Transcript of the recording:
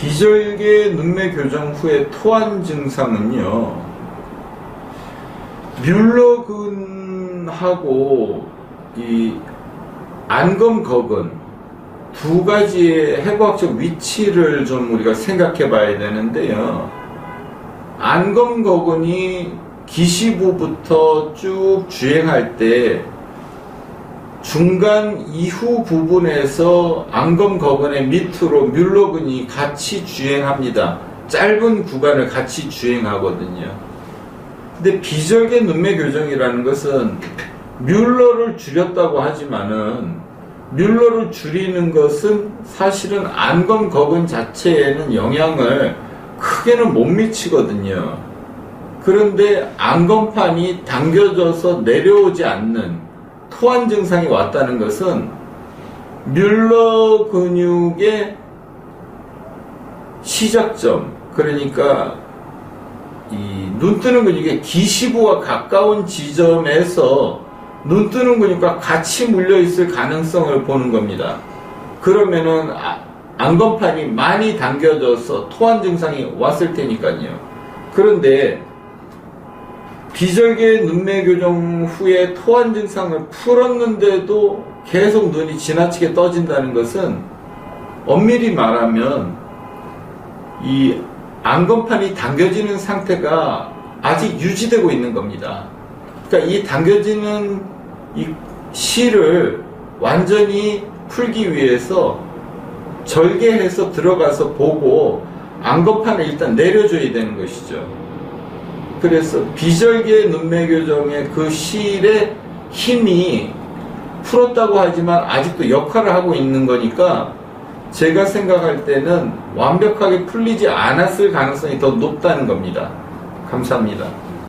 비절개 눈매 교정 후의 토한 증상은요, 뮬러근하고 이 안검거근 두 가지의 해부학적 위치를 좀 우리가 생각해 봐야 되는데요. 안검거근이 기시부부터 쭉 주행할 때 중간 이후 부분에서 안검거근의 밑으로 뮬러근이 같이 주행합니다. 짧은 구간을 같이 주행하거든요. 근데 비절개 눈매 교정이라는 것은 뮬러를 줄였다고 하지만은 뮬러를 줄이는 것은 사실은 안검 거근 자체에는 영향을 크게는 못 미치거든요. 그런데 안검판이 당겨져서 내려오지 않는 토한 증상이 왔다는 것은 뮬러 근육의 시작점, 그러니까 이 눈 뜨는 근육의 기시부와 가까운 지점에서 눈 뜨는 근육과 같이 물려 있을 가능성을 보는 겁니다. 그러면은 아- 안검판이 많이 당겨져서 토한 증상이 왔을 테니까요. 그런데 비절개 눈매 교정 후에 토한 증상을 풀었는데도 계속 눈이 지나치게 떠진다는 것은 엄밀히 말하면 이 안검판이 당겨지는 상태가 아직 유지되고 있는 겁니다. 그러니까 이 당겨지는 이 실을 완전히 풀기 위해서 절개해서 들어가서 보고 안검판을 일단 내려줘야 되는 것이죠. 그래서 비절개 눈매 교정의 그 실의 힘이 풀었다고 하지만 아직도 역할을 하고 있는 거니까 제가 생각할 때는 완벽하게 풀리지 않았을 가능성이 더 높다는 겁니다. 감사합니다.